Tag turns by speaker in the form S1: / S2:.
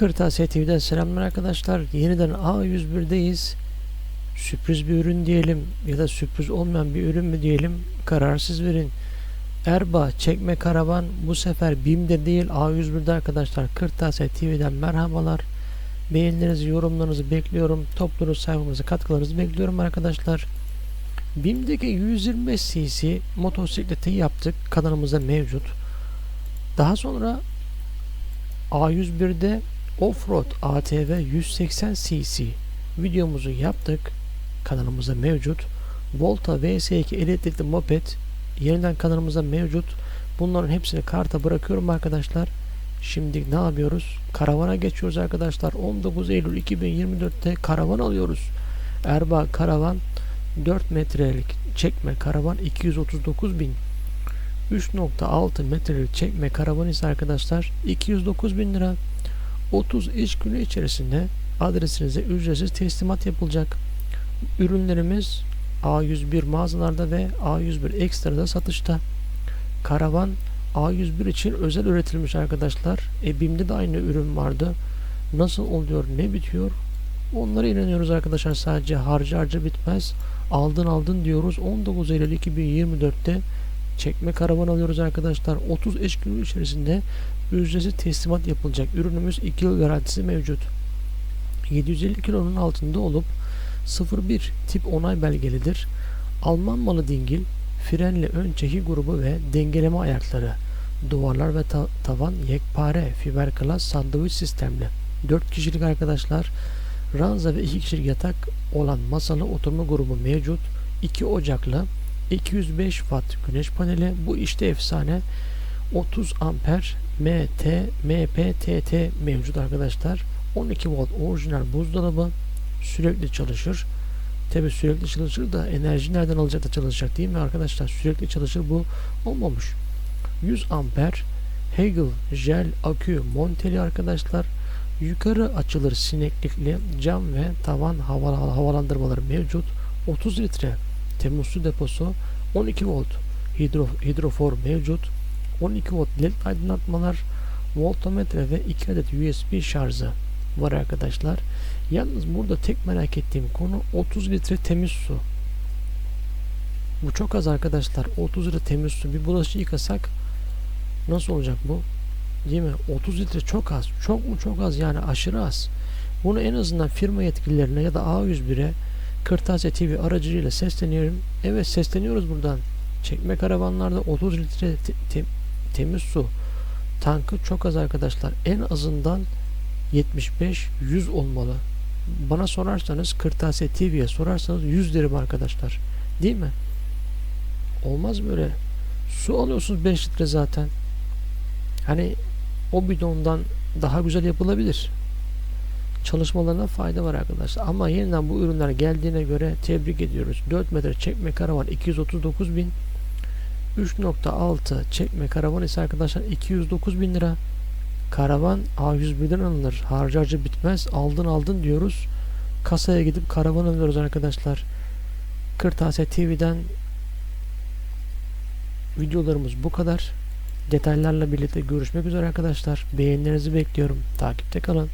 S1: Kırtasiye TV'den selamlar arkadaşlar. Yeniden A101'deyiz. Sürpriz bir ürün diyelim ya da sürpriz olmayan bir ürün mü diyelim kararsız verin. Erbaa çekme karavan bu sefer BİM'de değil A101'de arkadaşlar. Kırtasiye TV'den merhabalar. Beğenilerinizi, yorumlarınızı bekliyorum. Topluluğu sayfamıza katkılarınızı bekliyorum arkadaşlar. BİM'deki 125 cc motosikleti yaptık. Kanalımızda mevcut. Daha sonra A101'de Offroad ATV 180 cc videomuzu yaptık. Kanalımızda mevcut. Volta VS2 elektrikli moped yeniden kanalımızda mevcut. Bunların hepsini karta bırakıyorum arkadaşlar. Şimdi ne yapıyoruz? Karavana geçiyoruz arkadaşlar. 19 Eylül 2024'te karavan alıyoruz. Erbaa karavan 4 metrelik çekme karavan 239 bin 3.6 metrelik çekme karavan ise arkadaşlar 209 bin lira 30 iş günü içerisinde adresinize ücretsiz teslimat yapılacak. Ürünlerimiz A101 mağazalarda ve A101 Ekstra'da satışta. Karavan A101 için özel üretilmiş arkadaşlar. E, BİM'de de aynı ürün vardı. Nasıl oluyor, ne bitiyor? Onlara inanıyoruz arkadaşlar. Sadece harca harca bitmez. Aldın aldın diyoruz. 19 Eylül 2024'te çekme karavan alıyoruz arkadaşlar. 30 iş günü içerisinde ücretsiz teslimat yapılacak. Ürünümüz 2 yıl garantisi mevcut. 750 kilonun altında olup 01 tip onay belgelidir. Alman malı dingil, frenli ön çeki grubu ve dengeleme ayakları, duvarlar ve ta- tavan yekpare fiberglass sandviç sistemli. 4 kişilik arkadaşlar, ranza ve 2 kişilik yatak olan masalı oturma grubu mevcut. 2 ocaklı 205 watt güneş paneli bu işte efsane 30 amper MT MPTT mevcut arkadaşlar. 12 volt orijinal buzdolabı sürekli çalışır. Tabi sürekli çalışır da enerji nereden alacak da çalışacak değil mi arkadaşlar? Sürekli çalışır bu. Olmamış. 100 amper Hegel jel akü monteli arkadaşlar. Yukarı açılır sineklikli cam ve tavan hava, havalandırmaları mevcut. 30 litre temiz su deposu 12 volt hidro, hidrofor mevcut 12 volt led aydınlatmalar voltmetre ve 2 adet USB şarjı var arkadaşlar. Yalnız burada tek merak ettiğim konu 30 litre temiz su. Bu çok az arkadaşlar. 30 litre temiz su. Bir bulaşık yıkasak nasıl olacak bu? Değil mi? 30 litre çok az. Çok mu çok az yani aşırı az. Bunu en azından firma yetkililerine ya da A101'e Kırtasiye TV aracılığıyla sesleniyorum. Evet sesleniyoruz buradan. Çekme karavanlarda 30 litre te- te- temiz su tankı çok az arkadaşlar. En azından 75-100 olmalı. Bana sorarsanız Kırtasiye TV'ye sorarsanız 100 derim arkadaşlar. Değil mi? Olmaz böyle. Su alıyorsunuz 5 litre zaten. Hani o bidondan daha güzel yapılabilir. Çalışmalarına fayda var arkadaşlar. Ama yeniden bu ürünler geldiğine göre tebrik ediyoruz. 4 metre çekme karavan 239 bin. 3.6 çekme karavan ise arkadaşlar 209 bin lira. Karavan A101'den alınır. Harcı harcı bitmez. Aldın aldın diyoruz. Kasaya gidip karavan alıyoruz arkadaşlar. Kırtasiye TV'den videolarımız bu kadar. Detaylarla birlikte görüşmek üzere arkadaşlar. Beğenilerinizi bekliyorum. Takipte kalın.